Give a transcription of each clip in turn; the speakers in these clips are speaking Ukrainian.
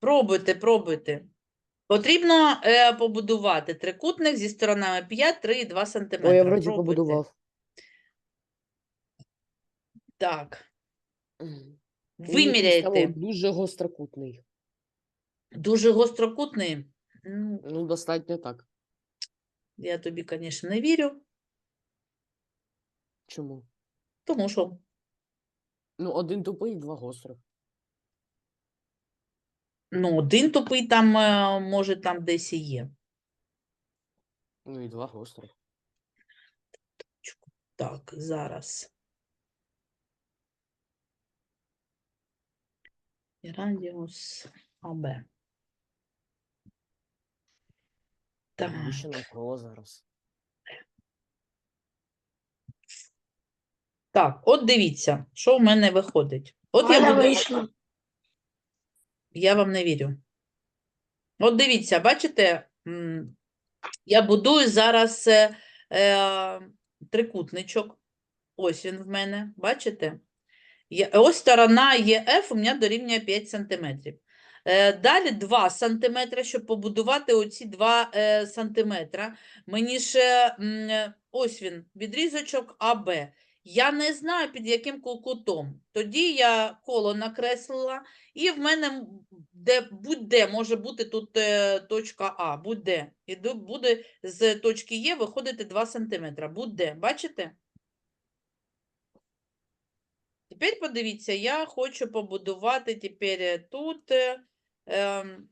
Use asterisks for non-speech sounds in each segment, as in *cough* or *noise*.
Пробуйте, пробуйте. Потрібно е, побудувати трикутник зі сторонами 5, 3 і 2 см. Ой, я вроді побудував. Так. Виміряйте. о, Дуже гострокутний. Дуже гострокутний. Ну, Ну, достатньо так. я тобі, звісно, не вірю, Чому? тому що Ну, один тупий, два гострих. Ну, один тупий там, е, може, там десь і є. Ну і два гострих. Так, зараз. І радіус АБ. Так, Навіщо навколо зараз? так, от дивіться, що в мене виходить. От я буду, вийшло. Я вам не вірю. От дивіться, бачите, я будую зараз е, е, трикутничок. Ось він в мене, бачите? Є- Ось сторона ЄФ у мене дорівнює 5 см. Е, Далі 2 см, щоб побудувати оці 2 е, см. Мені ще м, ось він, відрізочок АБ. Я не знаю, під яким ку- кутом. Тоді я коло накреслила, і в мене де, будь-де може бути тут е, точка А, будь-де. І буде з точки Є виходити 2 см. Будь-де. Бачите? Тепер подивіться, я хочу побудувати тепер е, тут е, ем,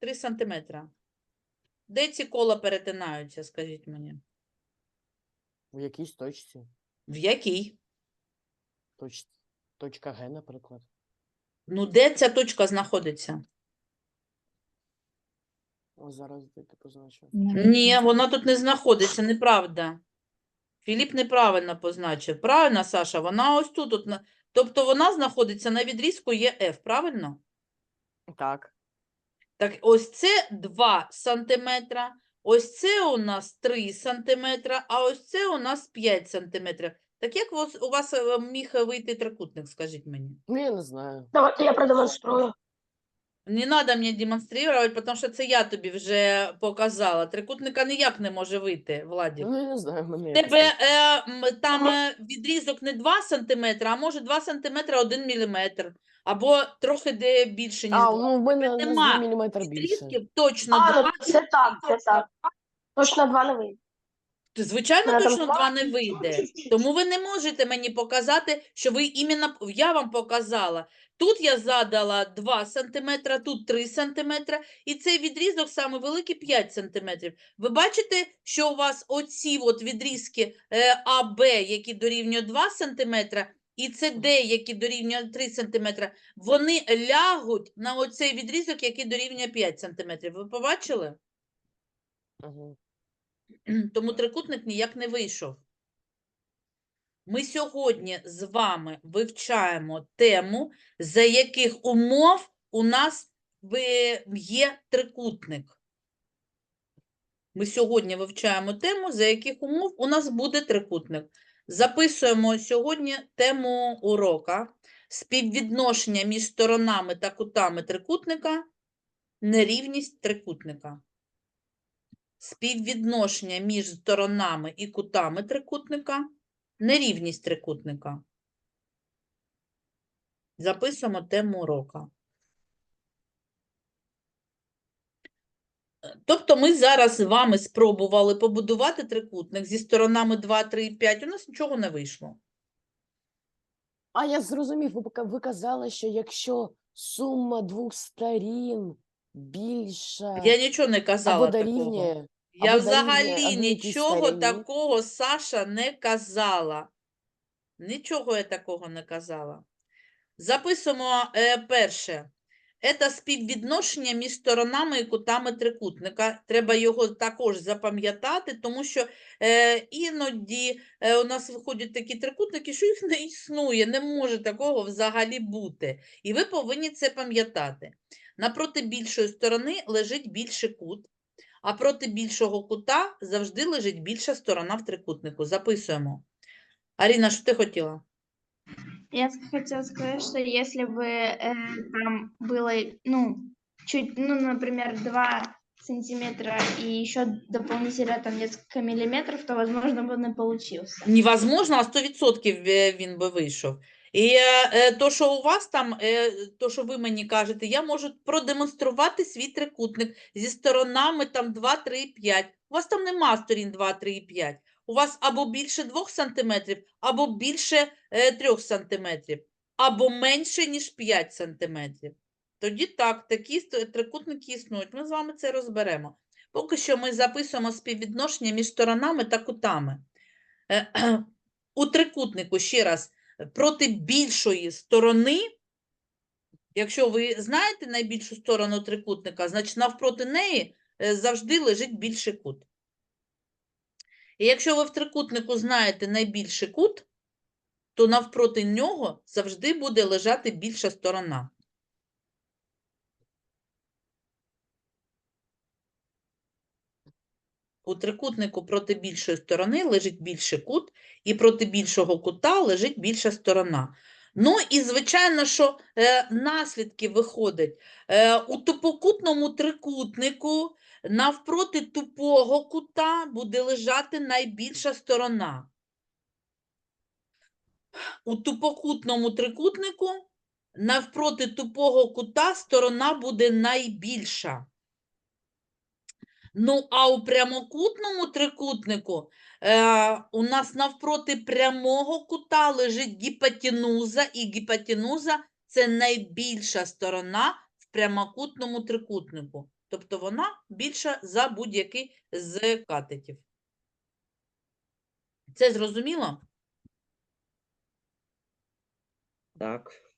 три сантиметра. Де ці кола перетинаються, скажіть мені? В якійсь точці. В якій? Точ... Точка Г, наприклад. Ну, де ця точка знаходиться? Ось зараз де ти позначив. Ні, вона тут не знаходиться, неправда. Філіп неправильно позначив. Правильно, Саша, вона ось тут. от на- Тобто вона знаходиться на відрізку ЄФ, правильно? Так. Так, ось це 2 сантиметра, ось це у нас 3 сантиметра, а ось це у нас 5 сантиметрів. Так як у вас, у вас е, міг вийти трикутник, скажіть мені? Ну, я не знаю. Давайте я продемонструю. Не треба мені демонструвати, тому що це я тобі вже показала. Трикутника ніяк не може вийти, Владик. Ну, я не знаю, мене тебе е, м, там е, відрізок не 2 сантиметра, а може 2 сантиметра 1 міліметр. Або трохи де більше, ніж А, 2. ну в мене на нема 2 мм більше. Відрізків точно А, 2 ну це так, це так. Точно два не вийде. Т- Звичайно, там точно два? два не вийде. *laughs* Тому ви не можете мені показати, що ви іменно я вам показала. Тут я задала 2 см, тут 3 см, і цей відрізок саме великий 5 см. Ви бачите, що у вас оці от відрізки е, АБ, які дорівнюють 2 см, і СД, які дорівнюють 3 см, вони лягуть на оцей відрізок, який дорівнює 5 см. Ви побачили? Тому трикутник ніяк не вийшов. Ми сьогодні з вами вивчаємо тему, за яких умов у нас є трикутник. Ми сьогодні вивчаємо тему, за яких умов у нас буде трикутник. Записуємо сьогодні тему урока співвідношення між сторонами та кутами трикутника, нерівність трикутника. Співвідношення між сторонами і кутами трикутника, нерівність трикутника. Записуємо тему урока. Тобто ми зараз з вами спробували побудувати трикутник зі сторонами 2, 3 і 5. У нас нічого не вийшло. А я зрозумів, ви, казали, що якщо сума двох сторін більша Я нічого не казала або такого. Я або взагалі одній тій нічого стороні. такого Саша не казала. Нічого я такого не казала. Записуємо е, перше. Це співвідношення між сторонами і кутами трикутника. Треба його також запам'ятати, тому що е, іноді е, у нас виходять такі трикутники, що їх не існує, не може такого взагалі бути. І ви повинні це пам'ятати. Напроти більшої сторони лежить більший кут, а проти більшого кута завжди лежить більша сторона в трикутнику. Записуємо. Аріна, що ти хотіла? Я с- хотела сказать, что если бы э, там было, ну, чуть, ну, например, 2 сантиметра и еще дополнительно там несколько миллиметров, то, возможно, бы он и получился. Невозможно, а 100% е, він би вийшов. І е, е, то, що у вас там, е, то, що ви мені кажете, я можу продемонструвати свій трикутник зі сторонами там 2, 3, 5. У вас там нема сторін 2, 3 і 5. У вас або більше 2 см, або більше е, 3 см, або менше, ніж 5 см. Тоді так, такі трикутники існують. Ми з вами це розберемо. Поки що ми записуємо співвідношення між сторонами та кутами. *clears throat* У трикутнику ще раз проти більшої сторони, якщо ви знаєте найбільшу сторону трикутника, значить навпроти неї е, завжди лежить більший кут. І якщо ви в трикутнику знаєте найбільший кут, то навпроти нього завжди буде лежати більша сторона. У трикутнику проти більшої сторони лежить більший кут, і проти більшого кута лежить більша сторона. Ну і звичайно, що е, наслідки виходять. Е, у тупокутному трикутнику навпроти тупого кута буде лежати найбільша сторона. У тупокутному трикутнику навпроти тупого кута сторона буде найбільша. Ну, а у прямокутному трикутнику е, у нас навпроти прямого кута лежить гіпотенуза, і гіпотенуза – це найбільша сторона в прямокутному трикутнику. Тобто вона більша за будь-який з катетів. Це зрозуміло? Так.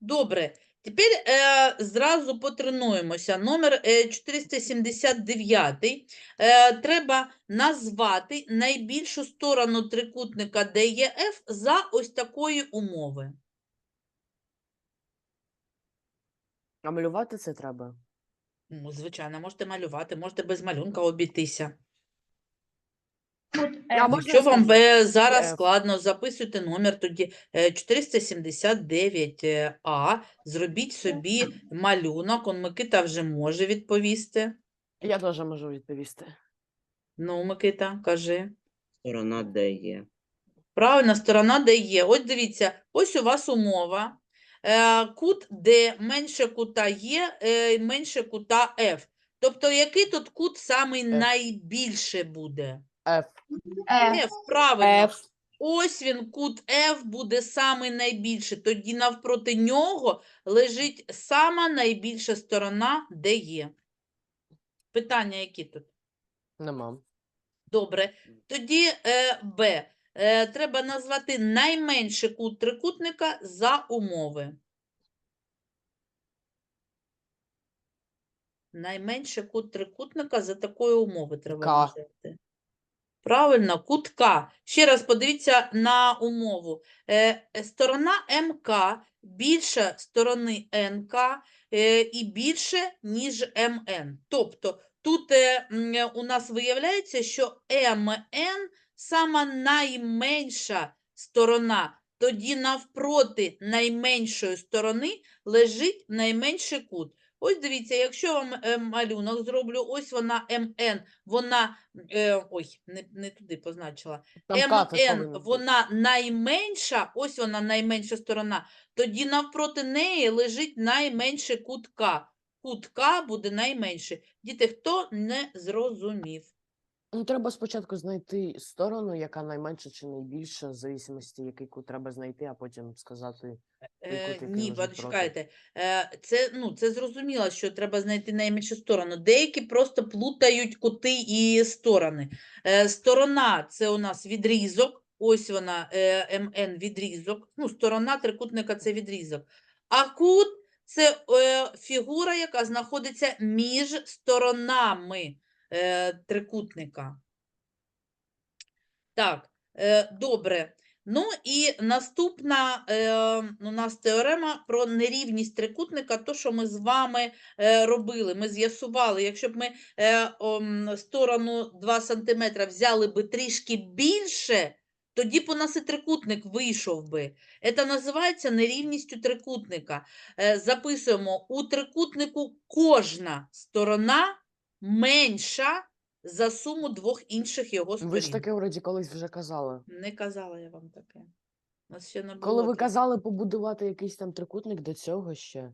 Добре. Тепер е, зразу потренуємося. Номер е, 479. Е, треба назвати найбільшу сторону трикутника ДЕФ за ось такої умови. А малювати це треба. Ну, звичайно, можете малювати, можете без малюнка обійтися. А Якщо вам е, зараз Е, складно, записуйте номер тоді е, 479А, зробіть собі малюнок, он Микита вже може відповісти. Я теж можу відповісти. Ну, Микита, кажи. Сторона Д є. Правильна сторона, де є. Ось дивіться, ось у вас умова. Е, Кут D менше кута Є, е, менше кута F. Тобто, який тут кут самий найбільше буде? F. F. F, правильно. F. Ось він, кут F буде самий найбільший. Тоді навпроти нього лежить сама найбільша сторона, де є. Питання які тут? Нема. Добре. Тоді е, Б. Е, треба назвати найменший кут трикутника за умови. Найменший кут трикутника за такої умови треба К. взяти. Правильно, кут К. Ще раз подивіться на умову. Е, сторона МК більше сторони НК е, і більше, ніж МН. Тобто тут е, у нас виявляється, що МН сама найменша сторона. Тоді навпроти найменшої сторони лежить найменший кут. Ось дивіться, якщо вам е, малюнок зроблю, ось вона МН, вона, е, ой, не, не туди позначила. МН, вона найменша, ось вона найменша сторона, тоді навпроти неї лежить найменше кутка. Кутка буде найменше. Діти, хто не зрозумів? Ну, треба спочатку знайти сторону, яка найменша чи найбільша, в зависимості, який кут треба знайти, а потім сказати. Е, який ні, лежить почекайте. Е, це, ну, це зрозуміло, що треба знайти найменшу сторону. Деякі просто плутають кути і сторони. Е, сторона це у нас відрізок. Ось вона, е, МН відрізок. Ну, сторона трикутника це відрізок. А кут це е, фігура, яка знаходиться між сторонами е, трикутника. Так, е, добре. Ну і наступна е, у нас теорема про нерівність трикутника, то, що ми з вами робили. Ми з'ясували, якщо б ми сторону 2 см взяли би трішки більше, тоді б у нас і трикутник вийшов би. Це називається нерівністю трикутника. Записуємо, у трикутнику кожна сторона менша за суму двох інших його сторін. Ви ж таке вроді колись вже казали. Не казала я вам таке. У нас ще не було. Коли ви такого. казали побудувати якийсь там трикутник до цього ще. М,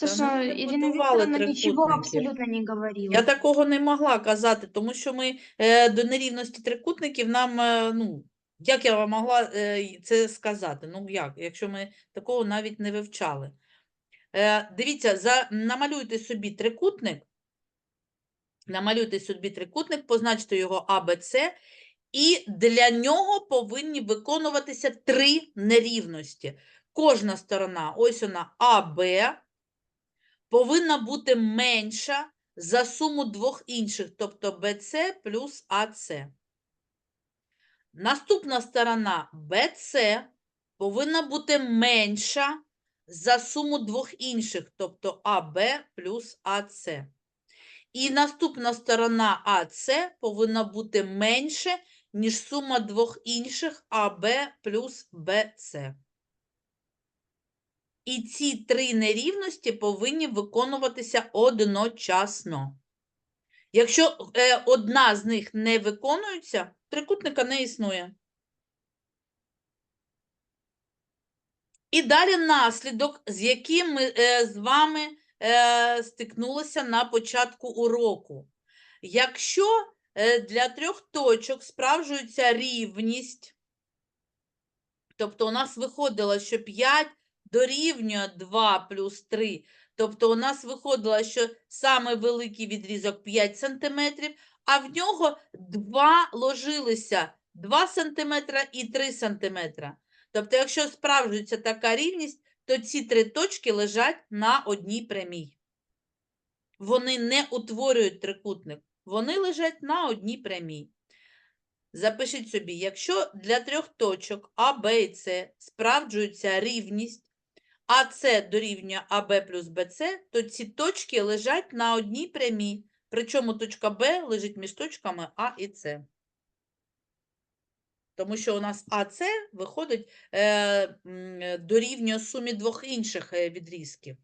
та Слушай, ми не Ирина будували Викторовна ничего трикутників. абсолютно не говорила. Я такого не могла казати, тому що ми е, до нерівності трикутників нам, е, ну, як я вам могла е, й це сказати? Ну, як, якщо ми такого навіть не вивчали. Е, дивіться, за, намалюйте собі трикутник, намалюйте собі трикутник, позначте його А, і для нього повинні виконуватися три нерівності. Кожна сторона, ось вона АБ, повинна бути менша за суму двох інших, тобто BC плюс AC. Наступна сторона BC повинна бути менша за суму двох інших, тобто AB плюс AC. І наступна сторона AC повинна бути менше, ніж сума двох інших AB плюс BC. І ці три нерівності повинні виконуватися одночасно. Якщо е, одна з них не виконується, трикутника не існує. І далі наслідок, з яким ми е, з вами е, стикнулися на початку уроку. Якщо е, для трьох точок справжується рівність, тобто у нас виходило, що 5 дорівнює 2 плюс 3, тобто у нас виходило, що саме великий відрізок 5 см, а в нього 2 ложилися 2 см і 3 см. Тобто, якщо справжується така рівність, то ці три точки лежать на одній прямій. Вони не утворюють трикутник, вони лежать на одній прямій. Запишіть собі, якщо для трьох точок А, Б і С справджується рівність, АС дорівнює АБ плюс БЦ, то ці точки лежать на одній прямій. Причому точка Б лежить між точками А і С. Тому що у нас АС виходить е, дорівнює сумі двох інших е, відрізків.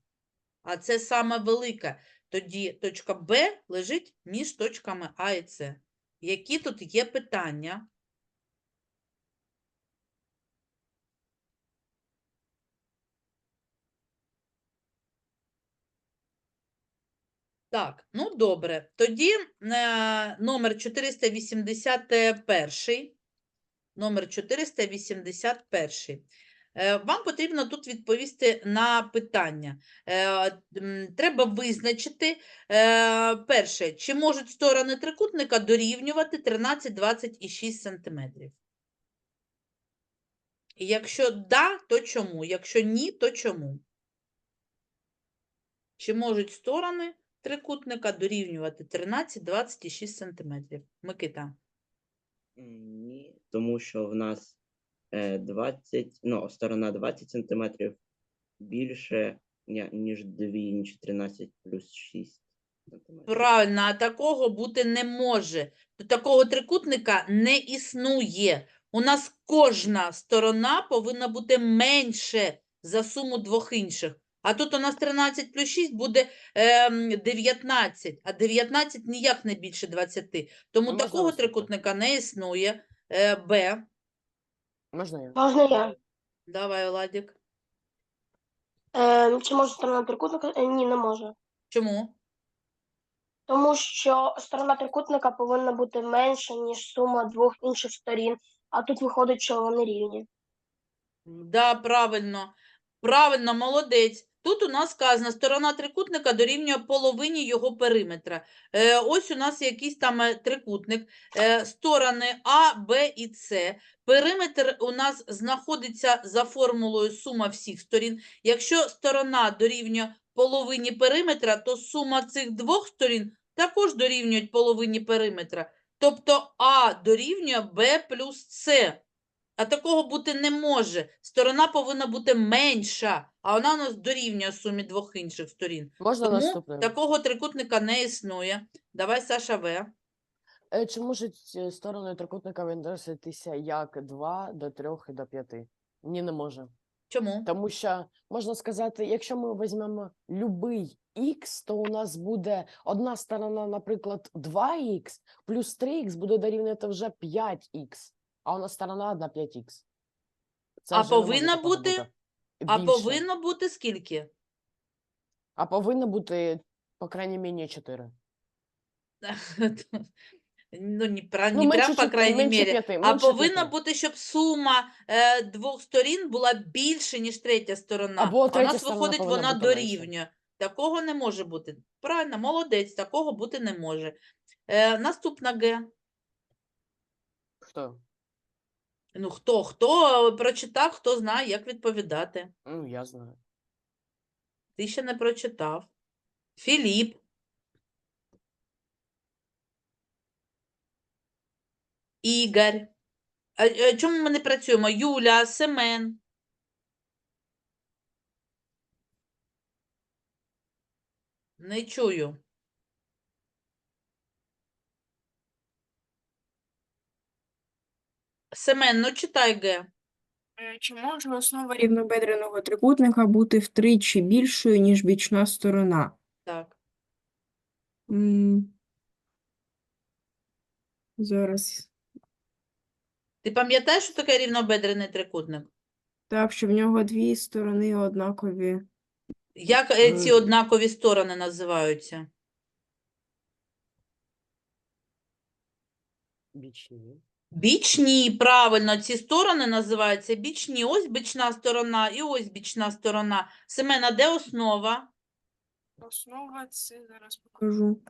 А це саме велике. Тоді точка Б лежить між точками А і С. Які тут є питання? Так, ну добре. Тоді е, номер 481. Номер 481. Е, Вам потрібно тут відповісти на питання. Е, Треба визначити, е, перше, чи можуть сторони трикутника дорівнювати 13, 20 і 6 см. Якщо да, то чому? Якщо ні, то чому? Чи можуть сторони трикутника дорівнювати 13, 20 і 6 см? Микита. Ні, тому що в нас е, 20, ну, сторона 20 сантиметрів більше, ніж 2, ніж 13 плюс 6 сантиметрів. Правильно, а такого бути не може. Такого трикутника не існує. У нас кожна сторона повинна бути менше за суму двох інших. А тут у нас 13 плюс 6 буде ем, 19, а 19 ніяк не більше 20. Тому Можна такого трикутника не існує. Е, Б. Можна я? Можна я? Давай, Оладік. Е, чи може сторона трикутника? Е, ні, не може. Чому? Тому що сторона трикутника повинна бути менша, ніж сума двох інших сторін, а тут виходить, що вони рівні. Да, правильно. Правильно, молодець. Тут у нас сказано, сторона трикутника дорівнює половині його периметра. Е, ось у нас якийсь там е, трикутник. Е, сторони А, Б і С. Периметр у нас знаходиться за формулою сума всіх сторін. Якщо сторона дорівнює половині периметра, то сума цих двох сторін також дорівнюють половині периметра. Тобто А дорівнює Б плюс С. А такого бути не може. Сторона повинна бути менша, а вона у нас дорівнює сумі двох інших сторін. Можна Тому наступне? такого трикутника не існує. Давай, Саша В. Е, Чи можуть е, сторони трикутника відноситися як 2 до 3 і до 5? Ні, не може. Чому? Тому що можна сказати, якщо ми візьмемо любий х, то у нас буде одна сторона, наприклад, 2х, плюс 3х буде дорівнювати вже 5х, а у нас сторона одна 5х. Це А вже не може повинна такого бути? А більше. повинно бути скільки? А повинно бути, по крайній мірі, 4. *laughs* Ну, не, пра, Ну, не менше прям, по крайней менше мере. п'яти, А менше повинно п'яти. бути, щоб сума е, двох сторін була більше, ніж третя сторона. Або а у третя нас сторона виходить, повинна вона бути менше. дорівнює. Такого не може бути. Правильно, молодець, такого бути не може. Е, наступна Г. Хто? Ну, хто, хто прочитав, хто знає, як відповідати. Ну, я знаю. Ти ще не прочитав. Філіп. Ігор. А, е, чому ми не працюємо? Юля, Семен. Не чую. Семен, ну читай Г. Е, Чи може основа рівнобедреного трикутника бути втричі більшою, ніж бічна сторона? Так. М, Зараз. Ти пам'ятаєш, що таке рівнобедрений трикутник? Так, що в нього дві сторони однакові. Як е, ці Е. однакові сторони називаються? Бічні. Бічні, правильно, ці сторони називаються бічні. Ось бічна сторона і ось бічна сторона. Семена, де основа? Основа це зараз покажу.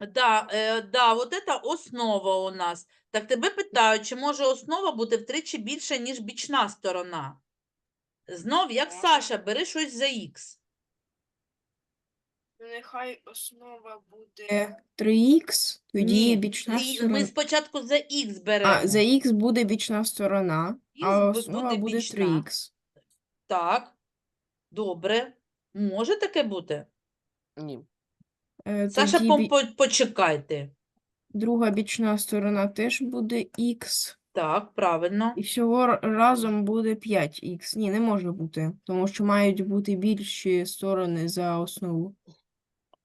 Да, е, да, от це основа у нас. Так тебе питають, чи може основа бути втричі більша, ніж бічна сторона? Знов, як Саша, бери щось за х. Нехай основа буде 3х, тоді Ні, бічна і сторона. ми спочатку за х беремо. А, за х буде бічна сторона, Х а основа буде буде бічна. 3х. Так, добре. Може таке бути? Ні. Е, Саша, тоді бі- по- почекайте. друга бічна сторона теж буде х. Так, правильно. І всього р- разом буде 5х. Ні, не може бути, тому що мають бути більші сторони за основу.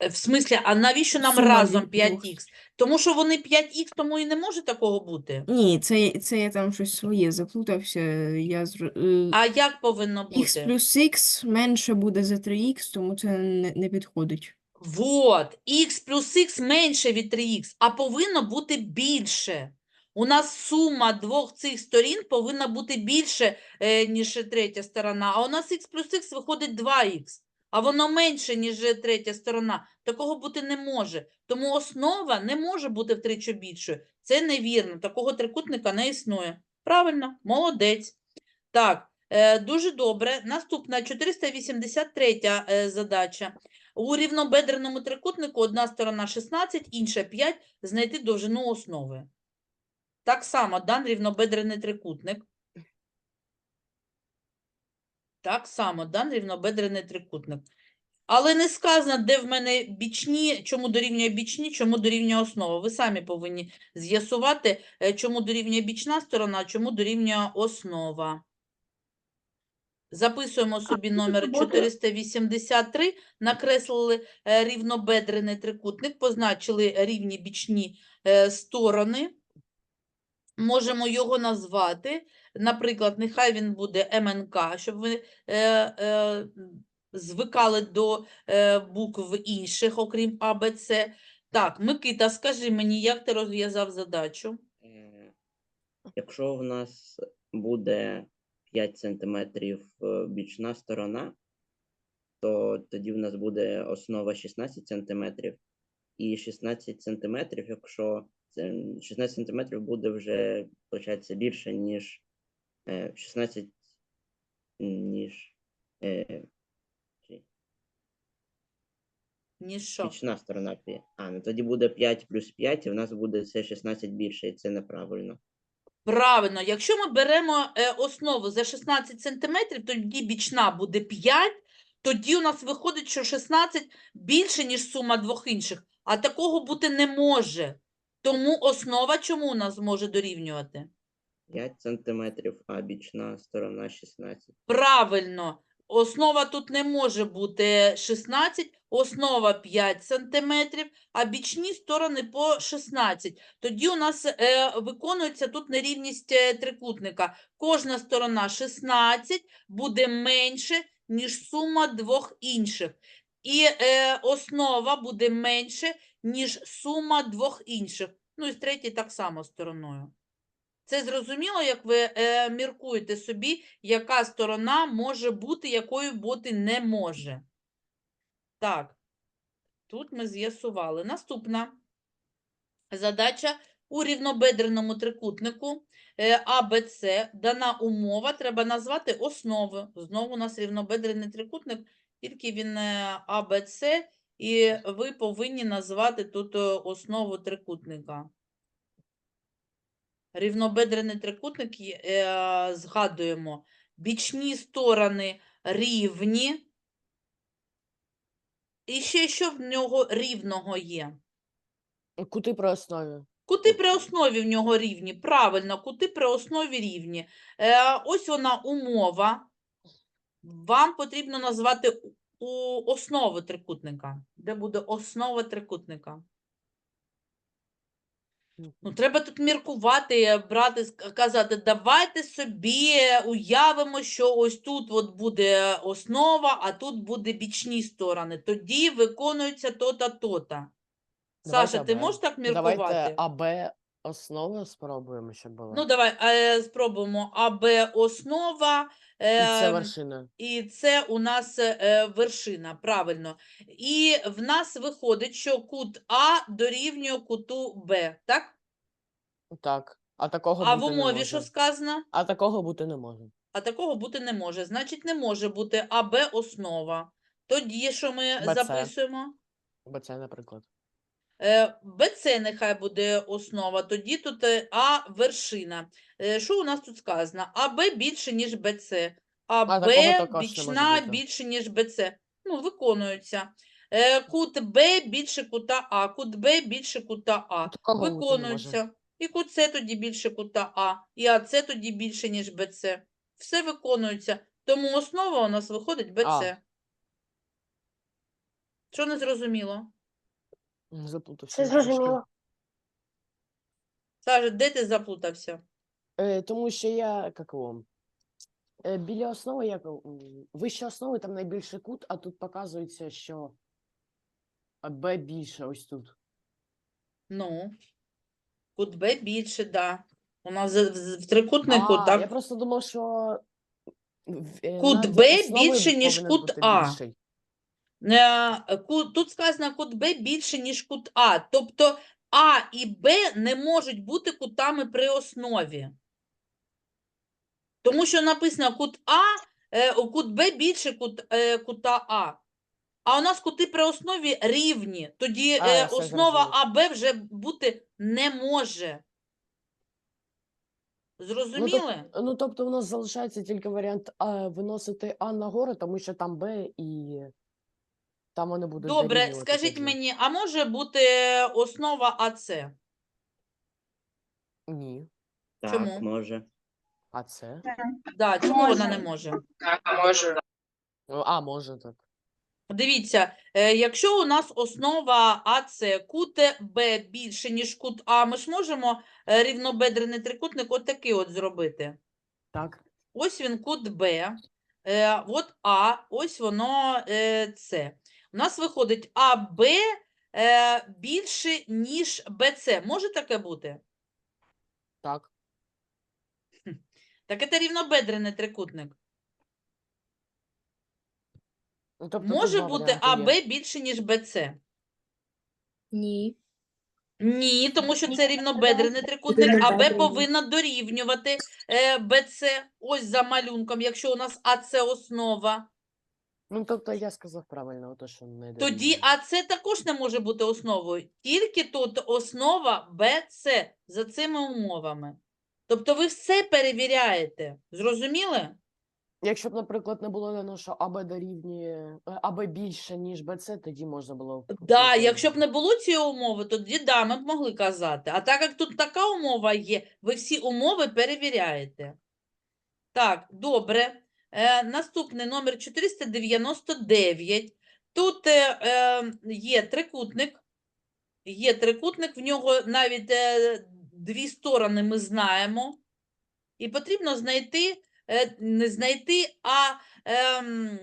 В смислі, а навіщо нам Сума разом від 5х? Тому що вони 5х, тому і не може такого бути. Ні, це, це я там щось своє заплутався. Я зр... е, А як повинно х бути? плюс х менше буде за 3х, тому це не, не підходить. Вот, х плюс х менше від 3х, а повинно бути більше. У нас сума двох цих сторін повинна бути більше, е, ніж третя сторона, а у нас х плюс х виходить 2х, а воно менше, ніж третя сторона. Такого бути не може. Тому основа не може бути втричі більшою. Це невірно, такого трикутника не існує. Правильно, молодець. Так, е, дуже добре. Наступна 483 е, задача. У рівнобедреному трикутнику одна сторона 16, інша 5, знайти довжину основи. Так само дан рівнобедрений трикутник. Так само дан рівнобедрений трикутник. Але не сказано, де в мене бічні, чому дорівнює бічні, чому дорівнює основа. Ви самі повинні з'ясувати, е, чому дорівнює бічна сторона, чому дорівнює основа. Записуємо собі номер 483, накреслили е, рівнобедрений трикутник, позначили рівні бічні е, сторони. Можемо його назвати. Наприклад, нехай він буде МНК, щоб ви е, е, звикали до е, букв інших, окрім А, Б, С. Так, Микита, скажи мені, як ти розв'язав задачу? Е, Якщо в нас буде 5 см бічна сторона, то тоді в нас буде основа 16 см. І 16 см, якщо це 16 см буде вже, виходить, більше, ніж е, 16, ніж Ніж що? бічна сторона. пі- А, ну тоді буде 5 плюс 5, і в нас буде це 16 більше, і це неправильно. Правильно, якщо ми беремо е, основу за 16 см, тоді бічна буде 5, тоді у нас виходить, що 16 більше, ніж сума двох інших. А такого бути не може. Тому основа чому у нас може дорівнювати? 5 сантиметрів, а бічна сторона 16. Правильно, основа тут не може бути 16, основа 5 сантиметрів, а бічні сторони по 16. Тоді у нас е, виконується тут нерівність е, трикутника. Кожна сторона 16 буде менше, ніж сума двох інших. І е, основа буде менше, ніж сума двох інших. Ну і з третій так само стороною. Це зрозуміло, як ви е, міркуєте собі, яка сторона може бути, якою бути не може. Так, тут ми з'ясували. Наступна задача у рівнобедреному трикутнику е, АБЦ дана умова, треба назвати основою. Знову у нас рівнобедрений трикутник, тільки він е, АБЦ, і ви повинні назвати тут е, основу трикутника. Рівнобедрений трикутник, е, згадуємо, бічні сторони рівні. І ще що в нього рівного є? Кути при основі. Кути при основі в нього рівні. Правильно, кути при основі рівні. Е, ось вона умова. Вам потрібно назвати основу трикутника. Де буде основа трикутника? Ну, треба тут міркувати, брати, казати, давайте собі уявимо, що ось тут от буде основа, а тут буде бічні сторони. Тоді виконується то-та, то-та. Саша, ти АБ. можеш так міркувати? Давайте АБ основи спробуємо, щоб було. Ну, давай е, спробуємо. АБ основа, І це е, вершина. і це у нас е, вершина, правильно. І в нас виходить, що кут А дорівнює куту Б, так? Так. А такого А в бути не умові може. що сказано? А такого бути не може. А такого бути не може. Значить, не може бути АБ основа. Тоді що ми БЦ. записуємо? Бо це, наприклад. Е, БЦ нехай буде основа, тоді тут е, А вершина. Е, Що у нас тут сказано? АБ більше, ніж БЦ. АБ бічна більше, ніж БЦ. Ну, виконується. Е, Кут Б більше кута А, кут Б більше кута А. Виконується. І кут С тоді більше кута А, і АЦ тоді більше, ніж БЦ. Все виконується. Тому основа у нас виходить БЦ. Що не зрозуміло? Заплутався. Все зрозуміло. Саша, де ти заплутався? Е, тому що я як його, е, біля основи, як м, вище основи, там найбільший кут, а тут показується, що Б більше ось тут. Ну, кут Б більше, да. У нас в, в- трикутнику а, так. я просто думав, що в- е, Кут Б більше, ніж повинен кут бути А. більший. Е, Тут сказано кут Б більше, ніж кут А. Тобто А і Б не можуть бути кутами при основі. Тому що написано кут А, е, кут Б більше кут, е, кута А. А у нас кути при основі рівні. Тоді А, е, основа. АБ вже бути не може. Зрозуміли? Ну, тобто, у нас залишається тільки варіант а, виносити А нагору, тому що там Б і там вони будуть Добре, дорівнювати скажіть тоді. мені, а може бути основа АЦ? Ні. Так, Чому? може. А це? Да, чому вона не Може. може? Ну, А, може так. Дивіться, е, якщо у нас основа АЦ, кут Б більше, ніж кут А, ми ж можемо е, рівнобедрений трикутник отакий от зробити. Так. Ось він кут Б, е, от А, ось воно е, С. У нас виходить АБ е, більше, ніж БЦ. Може таке бути? Так. Так це рівнобедрений трикутник. Ну, тобто тут Може два бути варіанти АБ є. більше, ніж БЦ? Ні. Ні, тому що це рівнобедрений трикутник, АБ повинна дорівнювати е, БЦ. Ось за малюнком, якщо у нас АЦ основа. Ну, тобто я сказав правильно, ото що не Тоді дорівнює. АЦ також не може бути основою. Тільки тут основа БЦ за цими умовами. Тобто ви все перевіряєте. Зрозуміли? Якщо б, наприклад, не було дано, що АБ дорівнює е, АБ більше, ніж БЦ, тоді можна було б Да, якщо б не було цієї умови, тоді да, ми б могли казати. А так як тут така умова є, ви всі умови перевіряєте. Так, добре. Е, наступний номер 499. Тут е, е, є трикутник. Є трикутник, в нього навіть е, дві сторони ми знаємо. І потрібно знайти, е, не знайти, а ем,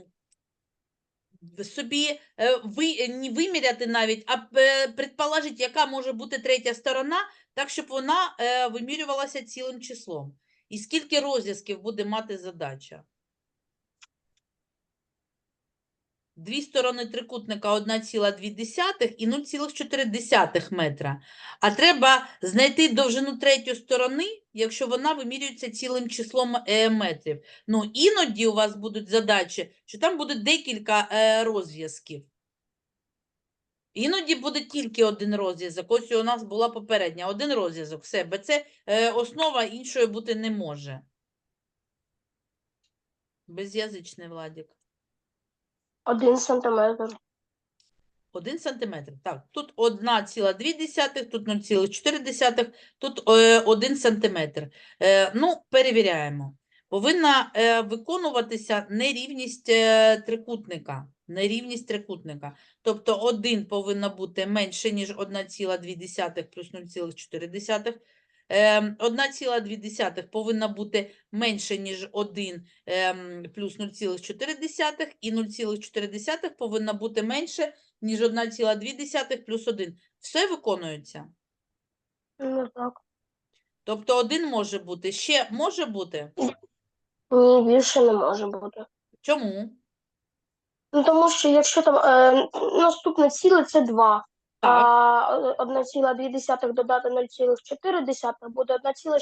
в собі е, ви, не виміряти навіть, а е, предположити, яка може бути третя сторона, так, щоб вона е, вимірювалася цілим числом. І скільки розв'язків буде мати задача? Дві сторони трикутника 1,2 і 0,4 метра. А треба знайти довжину третьої сторони, якщо вона вимірюється цілим числом е, метрів. Ну, іноді у вас будуть задачі, що там буде декілька е, розв'язків. Іноді буде тільки один розв'язок. Ось у нас була попередня. Один розв'язок. Все, бо це е, основа іншої бути не може. Без'язичний Владик. Один сантиметр. Один сантиметр. Так, тут 1,2, тут 0,4, тут е, 1 сантиметр. Е, ну, перевіряємо. Повинна е, виконуватися нерівність е, трикутника. Нерівність трикутника. Тобто 1 повинна бути менше, ніж 1,2 плюс 0,4. Е, 1,2 повинна бути менше, ніж 1 ем, плюс 0,4, і 0,4 повинна бути менше, ніж 1,2 плюс 1. Все виконується. Ну так. Тобто 1 може бути. Ще може бути? Ні, більше не може бути. Чому? Ну тому що якщо там е, наступне ціле це 2, Так, а 1,2 додати 0,4 буде 1,6.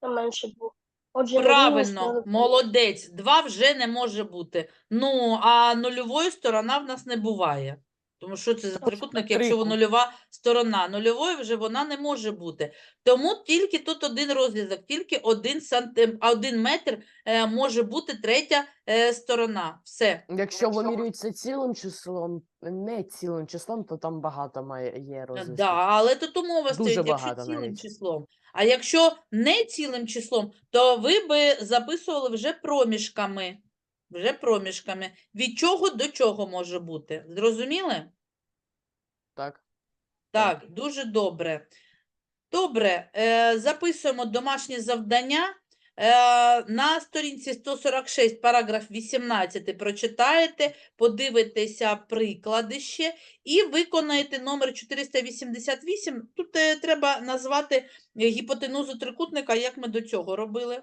Це менше 2. Отже, правильно, молодець. 2 вже не може бути. Ну, а нульової сторона в нас не буває. Тому що це за трикутник, якщо нульова сторона. Нульової вже вона не може бути. Тому тільки тут один розв'язок, тільки один, сантим... а один метр е, може бути третя е, сторона. Все. Якщо вимірюється цілим числом, не цілим числом, то там багато має є Е, розв'язків. Да, але тут умова Дуже стоїть, якщо багато цілим навіть. числом. А якщо не цілим числом, то ви би записували вже проміжками. Вже проміжками. Від чого до чого може бути? Зрозуміли? Так. Так, дуже добре. Добре, е, записуємо домашнє завдання. Е, на сторінці 146, параграф 18 прочитаєте, подивитеся приклади ще і виконаєте номер 488. Тут е, треба назвати гіпотенузу трикутника, як ми до цього робили.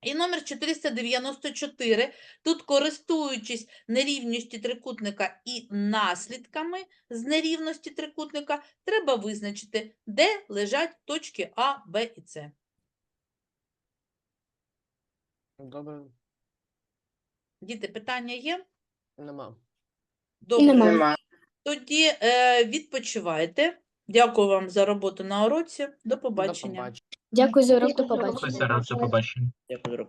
І номер 494. Тут, користуючись нерівністю трикутника і наслідками з нерівності трикутника, треба визначити, де лежать точки А, Б і С. Добре. Діти, питання є? Нема. Добре. Нема. Тоді е, відпочивайте. Дякую вам за роботу на уроці. До До побачення. Побачення. Дякую за урок, до Дякую за урок. побачення. До побачення. Дякую за